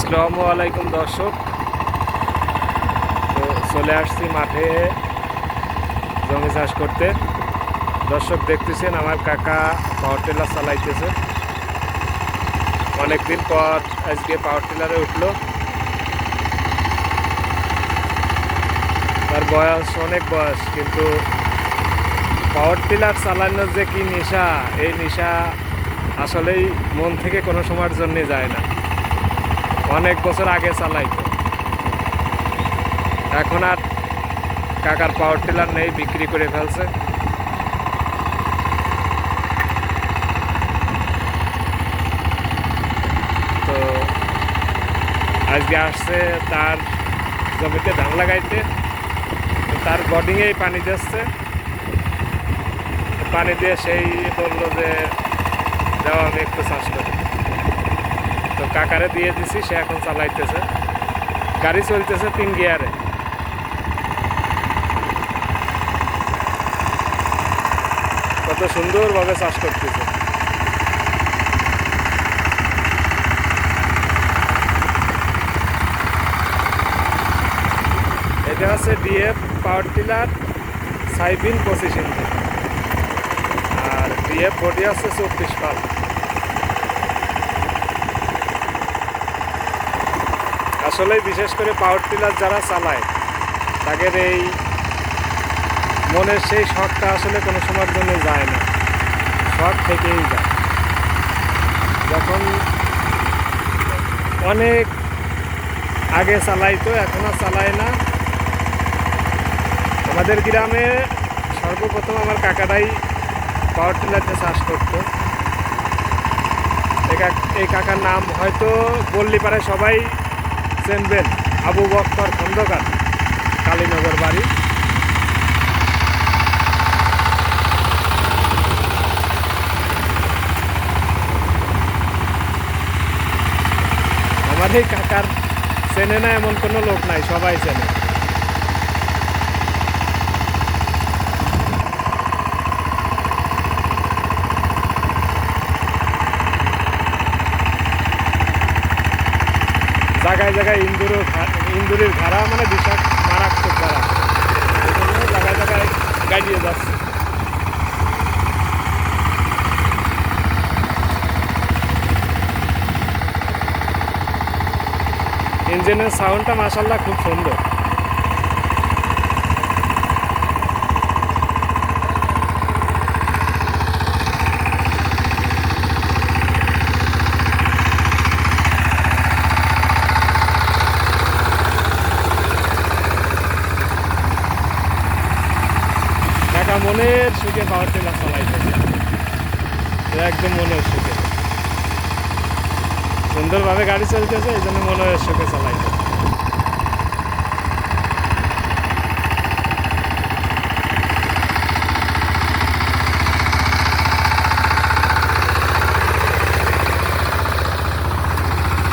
আসসালামু আলাইকুম দর্শক। তো চলে আসছি মাঠে জমি চাষ করতে। দর্শক দেখতেছেন আমার কাকা পাওয়ার টিলার চালাইতেছে। অনেকদিন পর আজকে পাওয়ার টিলারে উঠল। তার বয়স অনেক বয়স, কিন্তু পাওয়ার টিলার চালানোর যে কি নেশা, এই নেশা আসলেই মন থেকে কোনো সময়ের জন্যে যায় না। অনেক বছর আগে চালাইতো। এখন আর কাকার পাওয়ার টিলার নেই, বিক্রি করে ফেলছে। তো আজকে আসছে তার জমিতে ধান লাগাইতে। তার বডিংয়েই পানি দিচ্ছে। পানি দিয়ে সেই বলল যে, যাও, আমি একটু চাষ করি। তো কাকারে দিয়ে দিছি, সে এখন চালাইতেছে। গাড়ি চলতেছে তিন গিয়ারে। কত সুন্দরভাবে চাষ করতেছে। এটা হচ্ছে ডিএফ পাওয়ার টিলার, সাইবিন পঁচিশ ইঞ্চি। আর ডিএফ বডি আছে চব্বিশ পাল। আসলে বিশেষ করে পাওয়ার টিলার যারা চালায়, তাদের এই মনের সেই শখটা আসলে কোনো সময়ের জন্য যায় না। শখ থেকেই যায়। যখন অনেক আগে চালাইতো, এখন আর চালায় না। আমাদের গ্রামে সর্বপ্রথম আমার কাকাটাই পাওয়ার টিলারতে চাষ করতো। এই কাকার নাম হয়তো বললি পারে সবাই। চেনবেন আবু বক্কর খন্দকার, কালীনগর বাড়ি। আমাদের কাকার চেনে না এমন কোনো লোক নাই, সবাই চেনে। জায়গায় জায়গায় ইন্দুরের ইন্দুরের ধারা মানে বিষাক্ত, মারাত্মক জন্য জায়গায় জায়গায় গাড়িয়ে যাচ্ছে। ইঞ্জিনের সাউন্ডটা মাসাল্লাহ খুব সুন্দর। কাকা মনের সুখে পাওয়ার টিলার চালাইতেছে একদম মনের সুখে। সুন্দরভাবে গাড়ি চলতেছে, এই জন্য মনের সুখে চালাইতে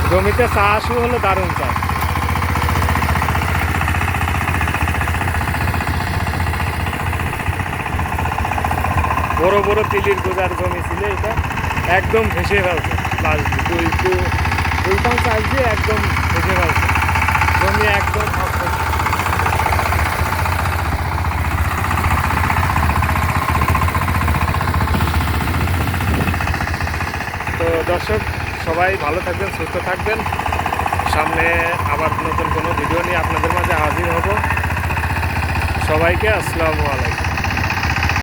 জমিতে চাষও হলো দারুণ চাষ বড় বড় তিলির গোজার জমি ছিল এটা। একদম ভেসে ফেলছে। লাশ দুই দুই পাঁচ চাষ দিয়ে একদম ভেসে ফেলছে। জমি একদম তো দর্শক সবাই ভালো থাকবেন সুস্থ থাকবেন। সামনে আবার নতুন কোনো ভিডিও নিয়ে আপনাদের মাঝে হাজির হব। সবাইকে আসসালামু আলাইকুম।